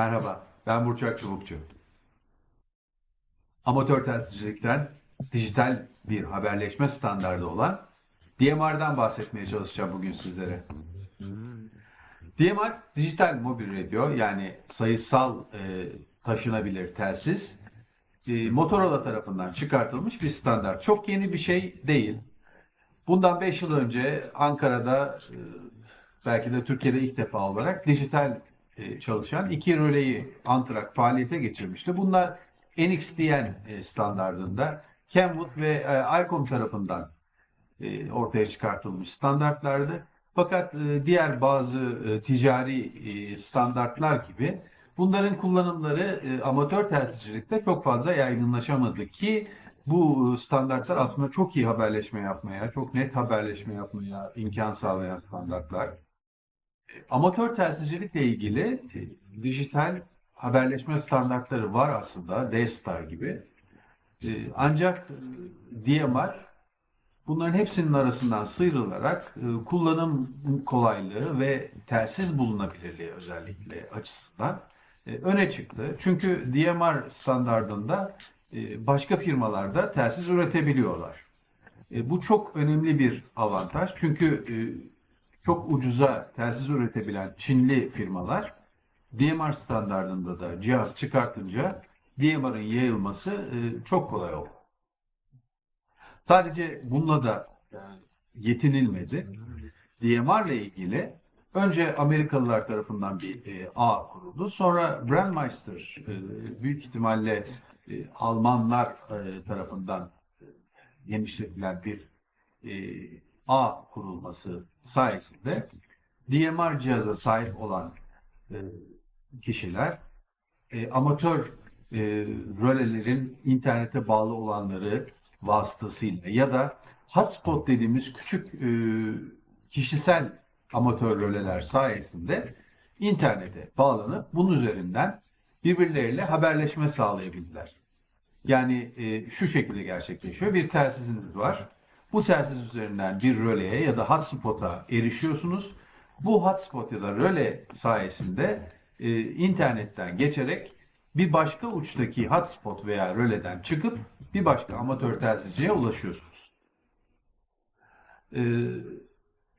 Merhaba, ben Burçak Çubukçu. Amatör telsizcilikten dijital bir haberleşme standardı olan DMR'dan bahsetmeye çalışacağım bugün sizlere. DMR, dijital mobil radyo yani sayısal e, taşınabilir telsiz, e, Motorola tarafından çıkartılmış bir standart. Çok yeni bir şey değil. Bundan 5 yıl önce Ankara'da e, belki de Türkiye'de ilk defa olarak dijital çalışan iki röleyi Antrak faaliyete geçirmişti. Bunlar NXDN e, standartında Kenwood ve e, ICOM tarafından e, ortaya çıkartılmış standartlardı. Fakat e, diğer bazı e, ticari e, standartlar gibi bunların kullanımları e, amatör telsizcilikte çok fazla yaygınlaşamadı ki bu standartlar aslında çok iyi haberleşme yapmaya, çok net haberleşme yapmaya imkan sağlayan standartlar. Amatör telsizcilikle ilgili e, dijital haberleşme standartları var aslında, D-Star gibi. E, ancak e, DMR bunların hepsinin arasından sıyrılarak kullanım kolaylığı ve telsiz bulunabilirliği özellikle açısından öne çıktı. Çünkü DMR standardında e, başka firmalarda telsiz üretebiliyorlar. Bu çok önemli bir avantaj. Çünkü çok ucuza telsiz üretebilen Çinli firmalar DMR standartında da cihaz çıkartınca DMR'ın yayılması e, çok kolay oldu. Sadece bununla da e, yetinilmedi. DMR ile ilgili önce Amerikalılar tarafından bir e, ağ kuruldu. Sonra Brandmeister e, büyük ihtimalle Almanlar e, tarafından genişletilen bir e, ağ kurulması sayesinde DMR cihaza sahip olan e, kişiler e, amatör e, rölelerin internete bağlı olanları vasıtasıyla ya da hotspot dediğimiz küçük kişisel amatör röleler sayesinde internete bağlanıp bunun üzerinden birbirleriyle haberleşme sağlayabildiler. Yani e, şu şekilde gerçekleşiyor. Bir telsiziniz var. Bu telsiz üzerinden bir röleye ya da hotspot'a erişiyorsunuz. Bu hotspot ya da röle sayesinde e, internetten geçerek bir başka uçtaki hotspot veya röleden çıkıp bir başka amatör telsizciye ulaşıyorsunuz. E,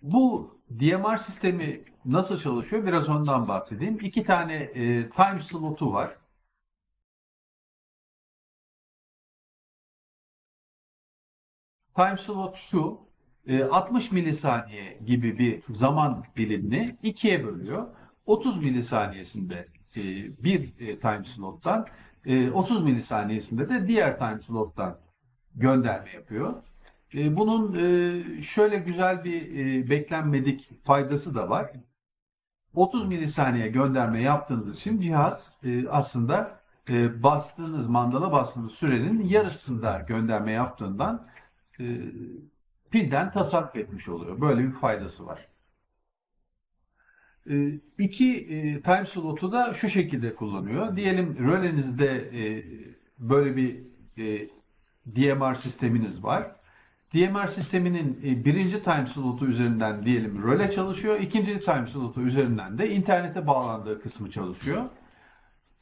bu DMR sistemi nasıl çalışıyor? Biraz ondan bahsedeyim. İki tane e, time slotu var. Time slot şu, e, 60 milisaniye gibi bir zaman dilimini ikiye bölüyor. 30 milisaniyesinde e, bir e, time slottan, e, 30 milisaniyesinde de diğer time slottan gönderme yapıyor. E, Bunun e, şöyle güzel bir e, beklenmedik faydası da var. 30 milisaniye gönderme yaptığınız için cihaz e, aslında e, bastığınız mandala bastığınız sürenin yarısında gönderme yaptığından e, pilden tasarruf etmiş oluyor. Böyle bir faydası var. E, iki time slotu da şu şekilde kullanıyor. Diyelim rölenizde e, böyle bir e, DMR sisteminiz var. DMR sisteminin e, birinci time slotu üzerinden diyelim röle çalışıyor. ikinci time slotu üzerinden de internete bağlandığı kısmı çalışıyor.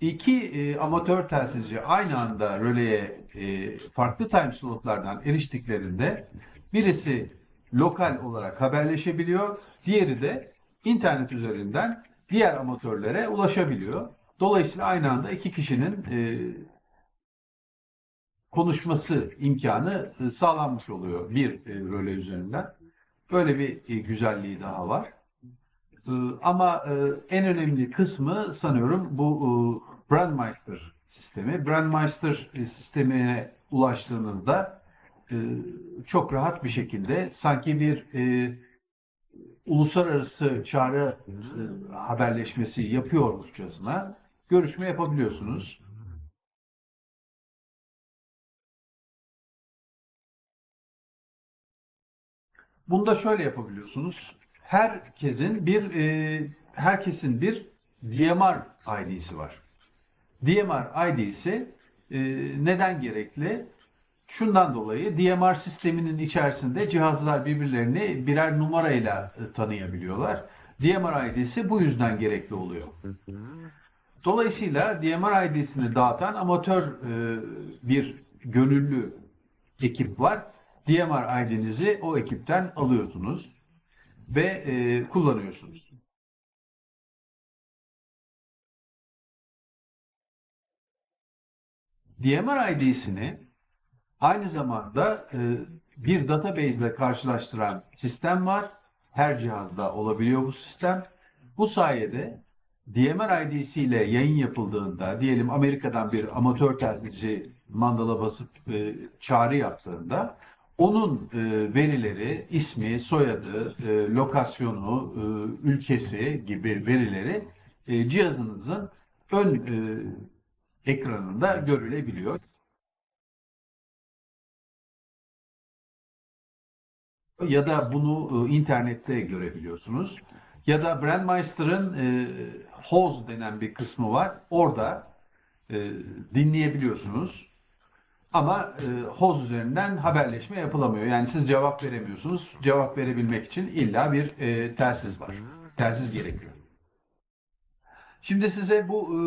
İki e, amatör telsizci aynı anda röleye e, farklı time slotlardan eriştiklerinde birisi lokal olarak haberleşebiliyor, diğeri de internet üzerinden diğer amatörlere ulaşabiliyor. Dolayısıyla aynı anda iki kişinin e, konuşması imkanı e, sağlanmış oluyor bir e, röle üzerinden. Böyle bir e, güzelliği daha var. E, Ama e, en önemli kısmı sanıyorum bu e, Brandmeister sistemi. Brandmeister e, sistemine ulaştığınızda e, çok rahat bir şekilde sanki bir e, uluslararası çağrı haberleşmesi yapıyormuşçasına görüşme yapabiliyorsunuz. Bunda şöyle yapabiliyorsunuz. Herkesin bir herkesin bir DMR ID'si var. DMR ID'si e, neden gerekli? Şundan dolayı DMR sisteminin içerisinde cihazlar birbirlerini birer numarayla e, tanıyabiliyorlar. DMR ID'si bu yüzden gerekli oluyor. Dolayısıyla DMR ID'sini dağıtan amatör e, bir gönüllü ekip var. DMR ID'nizi o ekipten alıyorsunuz ve e, kullanıyorsunuz. DMR ID'sini aynı zamanda e, bir database ile karşılaştıran sistem var. Her cihazda olabiliyor bu sistem. Bu sayede DMR ID'si ile yayın yapıldığında, diyelim Amerika'dan bir amatör telsizci mandala basıp e, çağrı yaptığında, onun e, verileri, ismi, soyadı, e, lokasyonu, e, ülkesi gibi verileri e, cihazınızın ön e, ekranında görülebiliyor. Ya da bunu e, internette görebiliyorsunuz. Ya da Brandmeister'ın e, Hoz denen bir kısmı var. Orada e, dinleyebiliyorsunuz. Ama e, Hoz üzerinden haberleşme yapılamıyor. Yani siz cevap veremiyorsunuz. Cevap verebilmek için illa bir e, telsiz var. Telsiz gerekiyor. Şimdi size bu e,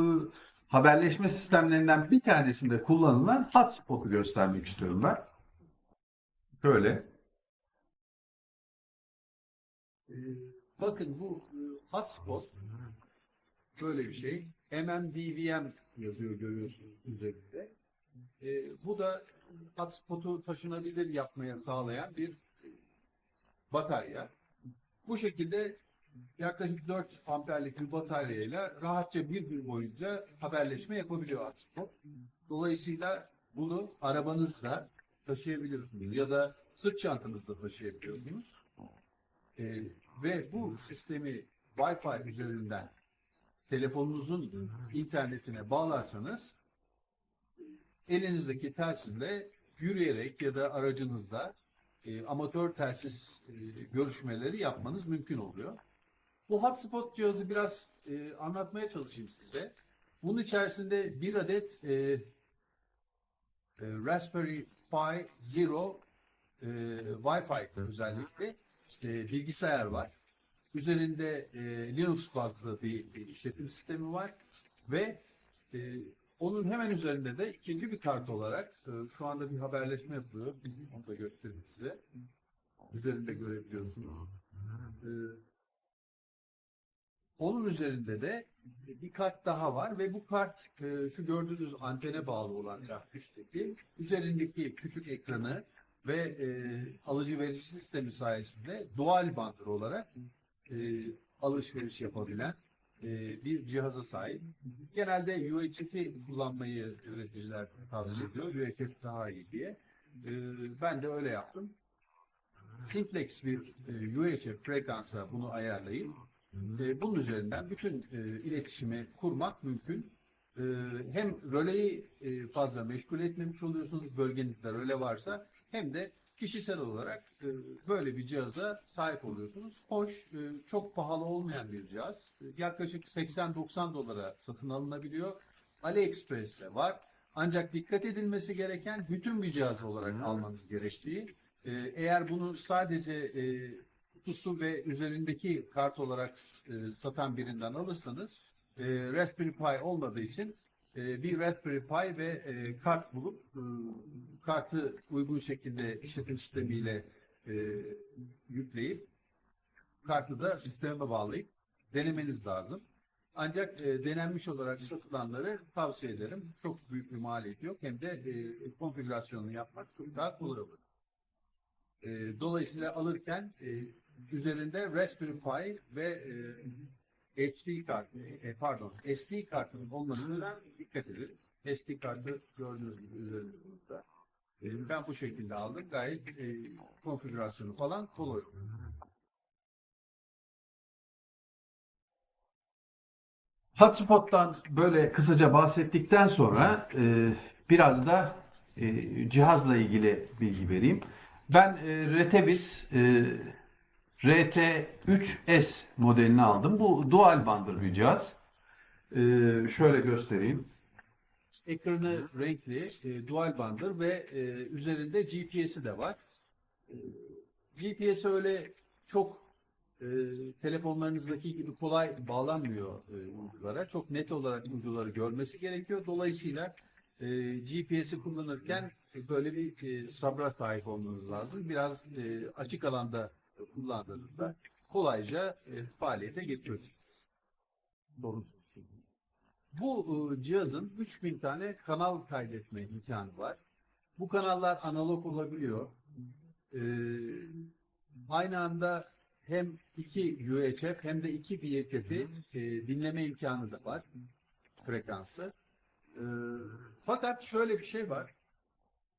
haberleşme sistemlerinden bir tanesinde kullanılan hotspot'u göstermek istiyorum ben. Şöyle. Ee, Bakın bu e, hotspot böyle bir şey. MMDVM yazıyor görüyorsunuz üzerinde. Ee, bu da hotspot'u taşınabilir yapmaya sağlayan bir batarya. Bu şekilde yaklaşık 4 amperlik bir bataryayla rahatça bir gün boyunca haberleşme yapabiliyor hotspot. Dolayısıyla bunu arabanızda taşıyabiliyorsunuz ya da sırt çantanızda taşıyabiliyorsunuz. Ee, ve bu sistemi Wi-Fi üzerinden telefonunuzun internetine bağlarsanız elinizdeki telsizle yürüyerek ya da aracınızda e, amatör telsiz e, görüşmeleri yapmanız mümkün oluyor. Bu hotspot cihazı biraz e, anlatmaya çalışayım size. Bunun içerisinde bir adet e, e, Raspberry Pi Zero e, Wi-Fi özellikle e, bilgisayar var. Üzerinde e, Linux bazlı bir e, işletim sistemi var ve e, onun hemen üzerinde de ikinci bir kart olarak e, şu anda bir haberleşme yapılıyor. Onu da göstereyim size. Üzerinde görebiliyorsunuz. E, onun üzerinde de bir kart daha var ve bu kart e, şu gördüğünüz antene bağlı olan kart üstteki üzerindeki küçük ekranı ve e, alıcı verici sistemi sayesinde dual bandır olarak e, alışveriş yapabilen bir cihaza sahip. Genelde UHF'i kullanmayı üreticiler tavsiye ediyor. UHF daha iyi diye. Ben de öyle yaptım. Simplex bir UHF frekansa bunu ayarlayıp bunun üzerinden bütün e, iletişimi kurmak mümkün. E, hem röleyi e, fazla meşgul etmemiş oluyorsunuz bölgenizde röle varsa hem de kişisel olarak e, böyle bir cihaza sahip oluyorsunuz. Hoş, çok pahalı olmayan bir cihaz. Yaklaşık 80-90 dolara satın alınabiliyor. AliExpress'te var. Ancak dikkat edilmesi gereken bütün bir cihaz olarak almanız gerektiği. Eğer bunu sadece kutusu ve üzerindeki kart olarak e, satan birinden alırsanız e, Raspberry Pi olmadığı için e, bir Raspberry Pi ve e, kart bulup e, kartı uygun şekilde işletim sistemiyle e, yükleyip kartı da sisteme bağlayıp denemeniz lazım. Ancak e, denenmiş olarak satılanları tavsiye ederim. Çok büyük bir maliyeti yok. Hem de e, konfigürasyonunu yapmak çok daha kolay olur. E, dolayısıyla alırken e, üzerinde Raspberry Pi ve e, HD kart, e, pardon SD kartının olmasına dikkat edin. SD kartı gördüğünüz gibi üzerinde burada. E, ben bu şekilde aldım. Gayet e, konfigürasyonu falan kolay. Hotspot'tan böyle kısaca bahsettikten sonra e, biraz da e, cihazla ilgili bilgi vereyim. Ben e, Retevis e, RT3S modelini aldım. Bu dual bandır bir cihaz. E, şöyle göstereyim. Ekranı renkli, e, dual bandır ve e, üzerinde GPS'i de var. E, GPS öyle çok e, telefonlarınızdaki gibi kolay bağlanmıyor e, uydulara. Çok net olarak uyduları görmesi gerekiyor. Dolayısıyla e, GPS'i kullanırken böyle bir e, sabra sahip olmanız lazım. Biraz e, açık alanda kullandığınızda kolayca e, faaliyete şekilde. Bu e, cihazın 3000 tane kanal kaydetme imkanı var. Bu kanallar analog olabiliyor. E, aynı anda hem iki UHF hem de iki VHF'i e, dinleme imkanı da var frekansı. E, fakat şöyle bir şey var.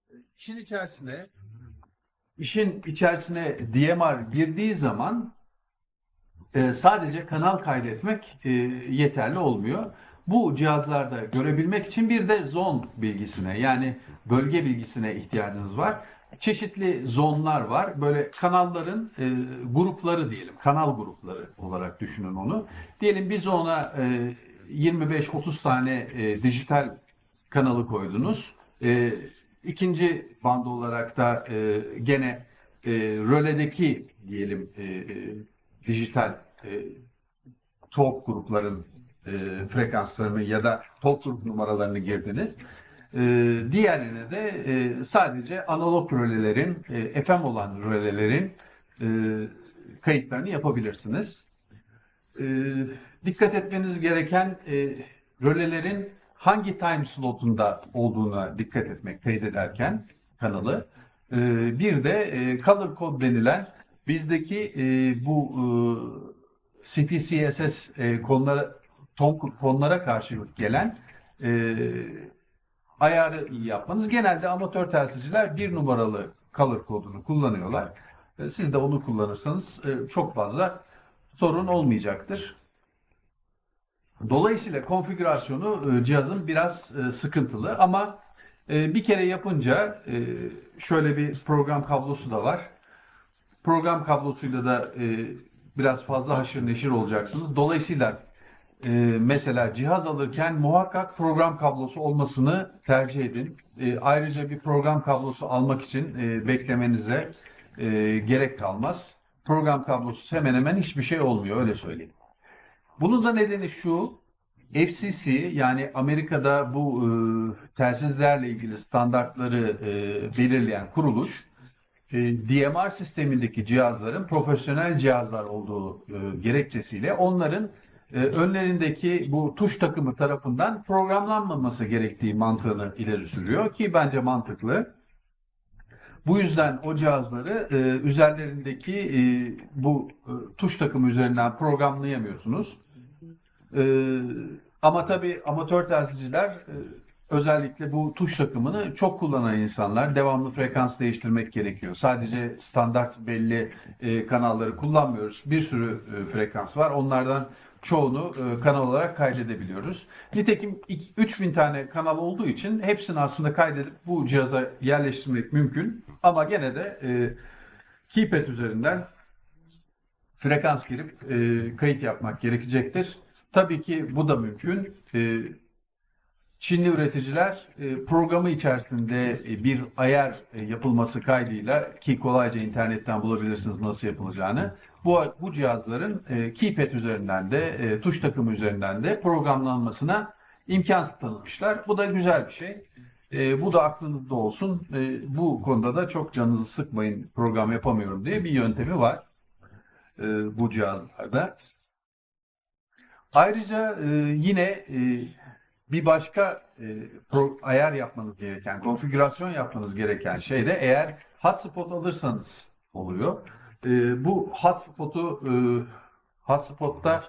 E, İşin içerisine İşin içerisine DMR girdiği zaman e, sadece kanal kaydetmek e, yeterli olmuyor. Bu cihazlarda görebilmek için bir de zon bilgisine yani bölge bilgisine ihtiyacınız var. Çeşitli zonlar var. Böyle kanalların e, grupları diyelim. Kanal grupları olarak düşünün onu. Diyelim bir zona e, 25-30 tane e, dijital kanalı koydunuz. E, ikinci band olarak da e, gene e, röledeki diyelim e, e, dijital e, talk grupların e, frekanslarını ya da talk grup numaralarını girdiniz. E, diğerine de e, sadece analog rölelerin, e, FM olan rölelerin e, kayıtlarını yapabilirsiniz. E, dikkat etmeniz gereken e, rölelerin hangi time slotunda olduğuna dikkat etmek kaydederken kanalı. E, bir de e, color code denilen bizdeki e, bu e, CTCSS e, konulara ton, konulara karşılık gelen e, ayarı yapmanız. Genelde amatör telsizciler bir numaralı color kodunu kullanıyorlar. Siz de onu kullanırsanız çok fazla sorun olmayacaktır. Dolayısıyla konfigürasyonu e, cihazın biraz e, sıkıntılı ama e, bir kere yapınca şöyle bir program kablosu da var. Program kablosuyla da biraz fazla haşır neşir olacaksınız. Dolayısıyla mesela cihaz alırken muhakkak program kablosu olmasını tercih edin. Ayrıca bir program kablosu almak için beklemenize gerek kalmaz. Program kablosu hemen hemen hiçbir şey olmuyor öyle söyleyeyim. Bunun da nedeni şu, FCC yani Amerika'da bu e, telsizlerle ilgili standartları e, belirleyen kuruluş, e, DMR sistemindeki cihazların profesyonel cihazlar olduğu e, gerekçesiyle onların e, önlerindeki bu tuş takımı tarafından programlanmaması gerektiği mantığını ileri sürüyor ki bence mantıklı. Bu yüzden o cihazları e, üzerlerindeki e, bu e, tuş takımı üzerinden programlayamıyorsunuz. E, ama tabii amatör telsizciler e, özellikle bu tuş takımını çok kullanan insanlar devamlı frekans değiştirmek gerekiyor. Sadece standart belli e, kanalları kullanmıyoruz. Bir sürü e, frekans var. Onlardan çoğunu e, kanal olarak kaydedebiliyoruz. Nitekim iki- 3000 tane kanal olduğu için hepsini aslında kaydedip bu cihaza yerleştirmek mümkün. Ama gene de e, keypad üzerinden frekans girip e, kayıt yapmak gerekecektir. Tabii ki bu da mümkün. E, Çinli üreticiler e, programı içerisinde e, bir ayar e, yapılması kaydıyla ki kolayca internetten bulabilirsiniz nasıl yapılacağını. Bu bu cihazların e, keypad üzerinden de tuş takımı üzerinden de programlanmasına imkan tanımışlar. Bu da güzel bir şey. E, bu da aklınızda olsun. E, bu konuda da çok canınızı sıkmayın program yapamıyorum diye bir yöntemi var e, bu cihazlarda. Ayrıca e, yine e, bir başka e, pro- ayar yapmanız gereken, konfigürasyon yapmanız gereken şey de eğer hotspot alırsanız oluyor. E, bu hotspot'u e, hotspot'ta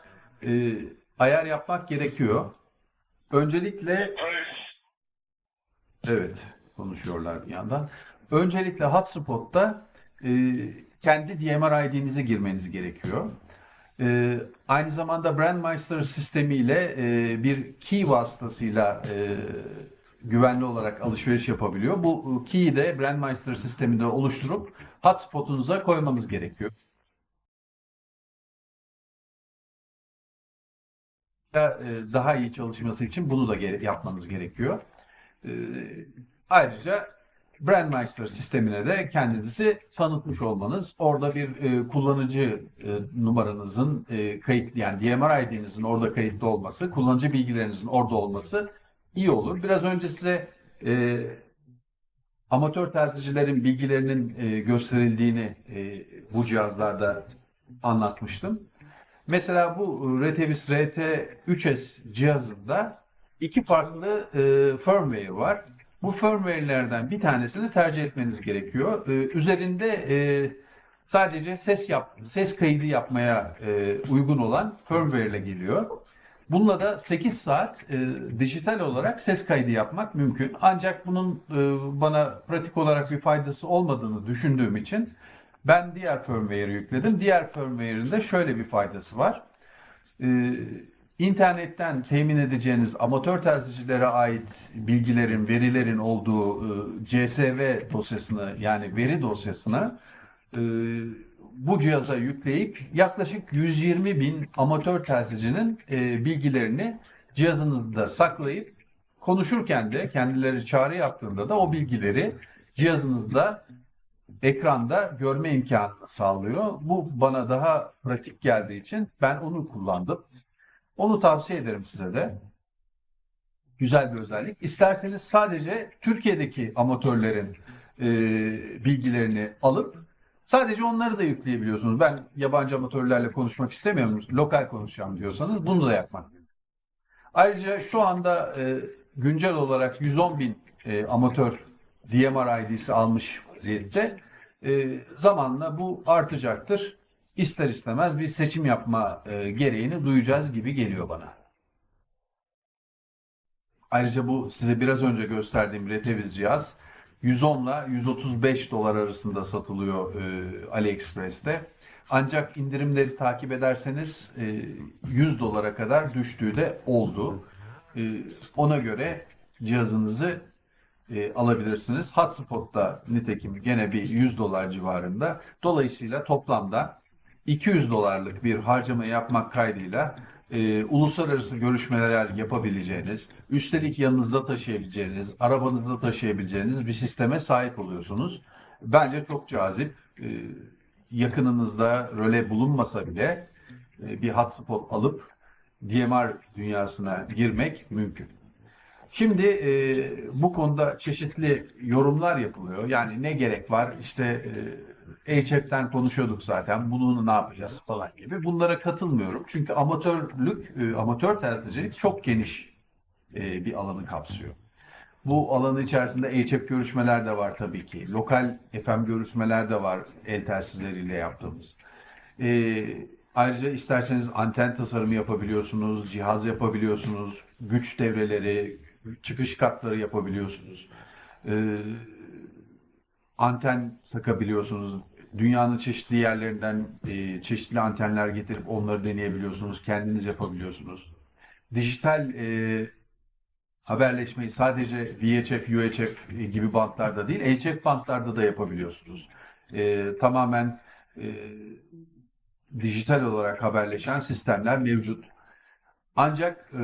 e, ayar yapmak gerekiyor. Öncelikle Evet, konuşuyorlar bir yandan. Öncelikle hotspot'ta e, kendi DMR ID'nizi girmeniz gerekiyor. E, aynı zamanda Brandmeister sistemiyle e, bir key vasıtasıyla e, güvenli olarak alışveriş yapabiliyor. Bu e, key'i de Brandmeister sisteminde oluşturup hotspot'unuza koymanız gerekiyor. E, daha iyi çalışması için bunu da yapmanız gerekiyor. E, ayrıca Brandmeister sistemine de kendinizi tanıtmış olmanız, orada bir e, kullanıcı e, numaranızın e, kayıtlı yani DMR ID'nizin orada kayıtlı olması, kullanıcı bilgilerinizin orada olması iyi olur. Biraz önce size e, amatör terzicilerin bilgilerinin e, gösterildiğini e, bu cihazlarda anlatmıştım. Mesela bu Retevis RT3S cihazında iki farklı e, firmware var. Bu firmware'lerden bir tanesini tercih etmeniz gerekiyor. E, üzerinde e, sadece ses yap, ses kaydı yapmaya e, uygun olan firmware ile geliyor. Bununla da 8 saat e, dijital olarak ses kaydı yapmak mümkün. Ancak bunun e, bana pratik olarak bir faydası olmadığını düşündüğüm için ben diğer firmware'i yükledim. Diğer firmware'in de şöyle bir faydası var. Ee, internetten temin edeceğiniz amatör terzicilere ait bilgilerin, verilerin olduğu e, CSV dosyasını yani veri dosyasını e, bu cihaza yükleyip yaklaşık 120 bin amatör terzicinin e, bilgilerini cihazınızda saklayıp konuşurken de kendileri çağrı yaptığında da o bilgileri cihazınızda ekranda görme imkanı sağlıyor. Bu bana daha pratik geldiği için ben onu kullandım. Onu tavsiye ederim size de. Güzel bir özellik. İsterseniz sadece Türkiye'deki amatörlerin e, bilgilerini alıp sadece onları da yükleyebiliyorsunuz. Ben yabancı amatörlerle konuşmak istemiyorum, lokal konuşacağım diyorsanız bunu da yapmak. Ayrıca şu anda e, güncel olarak 110 bin e, amatör DMR ID'si almış vaziyette. E, zamanla bu artacaktır. İster istemez bir seçim yapma e, gereğini duyacağız gibi geliyor bana. Ayrıca bu size biraz önce gösterdiğim Reteviz cihaz 110 ile 135 dolar arasında satılıyor e, AliExpress'te. Ancak indirimleri takip ederseniz e, 100 dolara kadar düştüğü de oldu. E, ona göre cihazınızı e, alabilirsiniz. Hotspot'ta nitekim gene bir 100 dolar civarında. Dolayısıyla toplamda 200 dolarlık bir harcama yapmak kaydıyla e, uluslararası görüşmeler yapabileceğiniz, üstelik yanınızda taşıyabileceğiniz, arabanızda taşıyabileceğiniz bir sisteme sahip oluyorsunuz. Bence çok cazip. E, yakınınızda röle bulunmasa bile e, bir hotspot alıp DMR dünyasına girmek mümkün. Şimdi e, bu konuda çeşitli yorumlar yapılıyor. Yani ne gerek var? İşte e, HF'den konuşuyorduk zaten. Bunu ne yapacağız falan gibi. Bunlara katılmıyorum. Çünkü amatörlük, e, amatör telsizcilik çok geniş e, bir alanı kapsıyor. Bu alanın içerisinde HF görüşmeler de var tabii ki. Lokal FM görüşmeler de var el telsizleriyle yaptığımız. E, ayrıca isterseniz anten tasarımı yapabiliyorsunuz, cihaz yapabiliyorsunuz, güç devreleri, çıkış katları yapabiliyorsunuz. E, anten takabiliyorsunuz. Dünyanın çeşitli yerlerinden e, çeşitli antenler getirip onları deneyebiliyorsunuz. Kendiniz yapabiliyorsunuz. Dijital e, haberleşmeyi sadece VHF, UHF gibi bantlarda değil, HF bantlarda da yapabiliyorsunuz. E, tamamen e, dijital olarak haberleşen sistemler mevcut. Ancak e,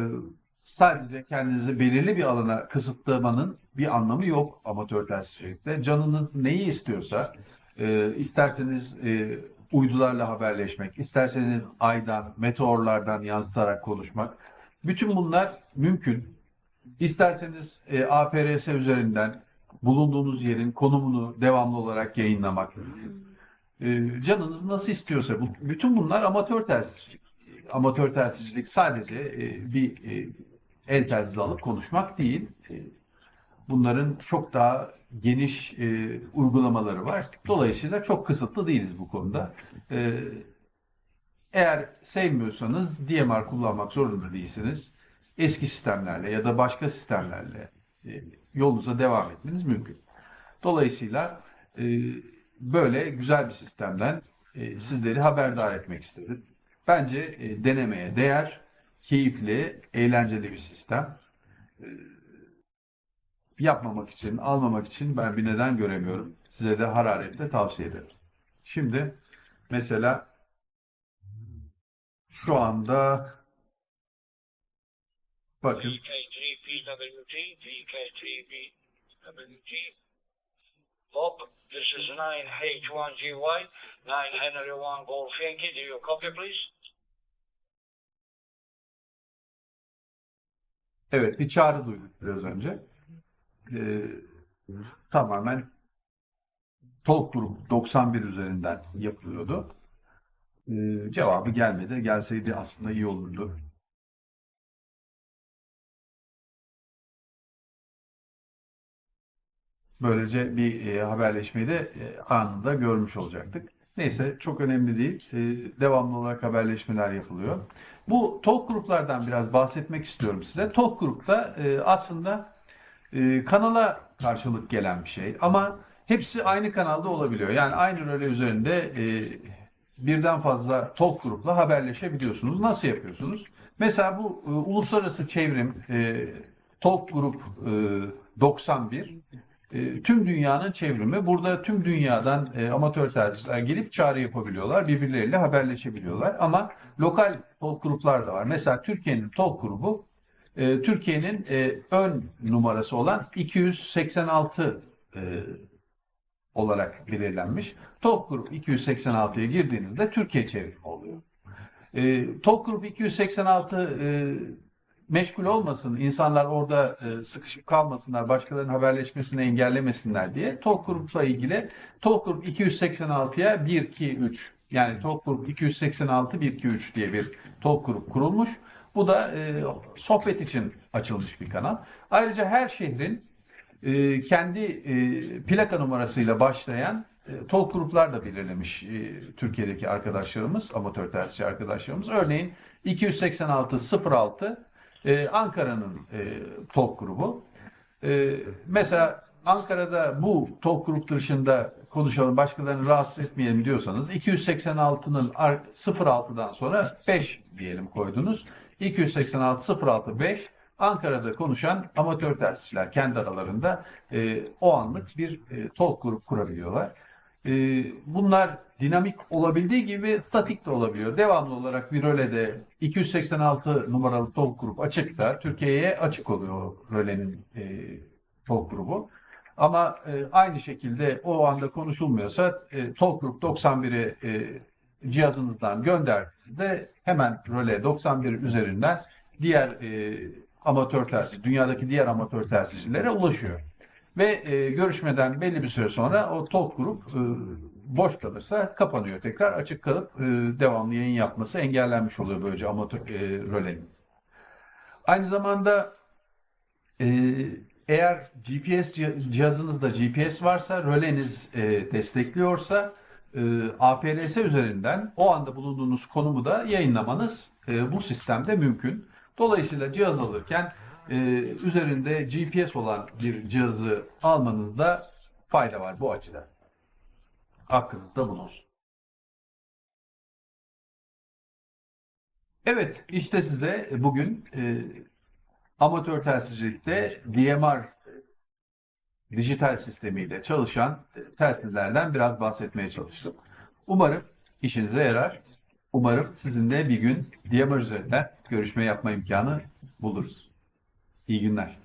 sadece kendinizi belirli bir alana kısıtlamanın bir anlamı yok amatör telsizcilikte. Canınız neyi istiyorsa, e, isterseniz e, uydularla haberleşmek, isterseniz aydan, meteorlardan yansıtarak konuşmak. Bütün bunlar mümkün. İsterseniz e, APRS üzerinden bulunduğunuz yerin konumunu devamlı olarak yayınlamak. E, canınız nasıl istiyorsa. Bu, bütün bunlar amatör telsizcilik. Amatör telsizcilik sadece e, bir e, el telsizi alıp konuşmak değil. E, bunların çok daha geniş e, uygulamaları var. Dolayısıyla çok kısıtlı değiliz bu konuda. E, eğer sevmiyorsanız DMR kullanmak zorunda değilsiniz. Eski sistemlerle ya da başka sistemlerle yolunuza devam etmeniz mümkün. Dolayısıyla böyle güzel bir sistemden sizleri haberdar etmek istedim. Bence denemeye değer, keyifli, eğlenceli bir sistem. E, yapmamak için, almamak için ben bir neden göremiyorum. Size de hararetle tavsiye ederim. Şimdi mesela şu anda bakın. Bob, this is 9H1GY, 9 Henry 1 Golf. Do you copy, please? Evet, bir çağrı duyduk biraz önce. Ee, tamamen Talk Group 91 üzerinden yapılıyordu. Ee, cevabı gelmedi. Gelseydi aslında iyi olurdu. Böylece bir e, haberleşmeyi de e, anında görmüş olacaktık. Neyse çok önemli değil. E, devamlı olarak haberleşmeler yapılıyor. Bu talk gruplardan biraz bahsetmek istiyorum size. Talk grupta e, aslında e, kanala karşılık gelen bir şey ama hepsi aynı kanalda olabiliyor. Yani aynı röle üzerinde e, birden fazla talk grupla haberleşebiliyorsunuz. Nasıl yapıyorsunuz? Mesela bu e, uluslararası çevrim e, talk grup e, 91 e, tüm dünyanın çevrimi. Burada tüm dünyadan e, amatör tercihler gelip çağrı yapabiliyorlar. Birbirleriyle haberleşebiliyorlar. Ama lokal talk gruplar da var. Mesela Türkiye'nin talk grubu e, Türkiye'nin ön numarası olan 286 e, olarak belirlenmiş. Talk grup 286'ya girdiğinizde Türkiye çevrimi oluyor. E, Talk grup 286 e, meşgul olmasın, insanlar orada e, sıkışıp kalmasınlar, başkalarının haberleşmesini engellemesinler diye Talk grupla ilgili Talk grup 286'ya 1, 2, 3 yani Talk grup 286 1, 2, 3 diye bir Talk grup kurulmuş. Bu da e, sohbet için açılmış bir kanal. Ayrıca her şehrin e, kendi e, plaka numarasıyla başlayan e, talk gruplar da belirlemiş e, Türkiye'deki arkadaşlarımız, amatör tercihçi arkadaşlarımız. Örneğin 286-06 e, Ankara'nın e, talk grubu. E, mesela Ankara'da bu talk grup dışında konuşalım, başkalarını rahatsız etmeyelim diyorsanız 286'nın ar- 06'dan sonra 5 diyelim koydunuz. 286 06 5 Ankara'da konuşan amatör tersçiler kendi aralarında e, o anlık bir e, talk grup kurabiliyorlar. E, bunlar dinamik olabildiği gibi statik de olabiliyor. Devamlı olarak bir rölede 286 numaralı talk grup açıksa Türkiye'ye açık oluyor rölenin e, talk grubu. Ama e, aynı şekilde o anda konuşulmuyorsa e, talk grup 91'i e, cihazınızdan gönderdiğinde hemen röle 91 üzerinden diğer e, amatör tercih, dünyadaki diğer amatör tercihçilere ulaşıyor. Ve e, görüşmeden belli bir süre sonra o talk grup e, boş kalırsa kapanıyor tekrar. Açık kalıp e, devamlı yayın yapması engellenmiş oluyor böylece amatör e, rölenin. Aynı zamanda e, eğer GPS cih- cihazınızda GPS varsa, röleniz e, destekliyorsa e, APRS üzerinden o anda bulunduğunuz konumu da yayınlamanız e, bu sistemde mümkün. Dolayısıyla cihaz alırken e, üzerinde GPS olan bir cihazı almanızda fayda var bu açıdan. Aklınızda bulunsun. Evet, işte size bugün e, amatör telsizcilikte DMR dijital sistemiyle çalışan telsizlerden biraz bahsetmeye çalıştım. Umarım işinize yarar. Umarım sizinle bir gün DMR üzerinden görüşme yapma imkanı buluruz. İyi günler.